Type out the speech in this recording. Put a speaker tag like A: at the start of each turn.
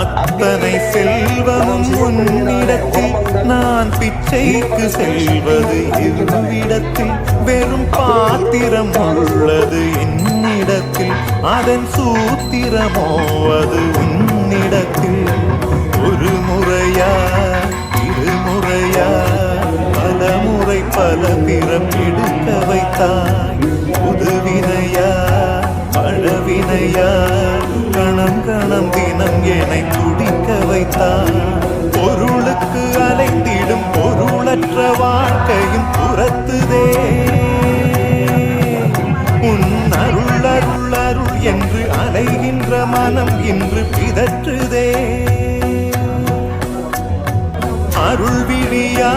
A: அத்தனை செல்வமும் உன்னிடத்தில். நான் பிச்சைக்கு செல்வது இருவிடத்தில் வெறும் பாத்திரம் உள்ளது என்னிடத்தில். அதன் சூத்திரமோ அது உன்னிடத்தில். ஒரு முறையா இருமுறையா பல முறை பல பிறம் எடுக்க வைத்தாய். புதுவினையா பழவினையா என்னை துடிக்க வைத்தான் பொருளுக்கு அலைந்திடும் பொருளற்ற வாழ்க்கையும் புறத்துதே உன் அருள் அருள் அருள் என்று அலைகின்ற மனம் இன்று பிதற்றுதே. அருள் விழியா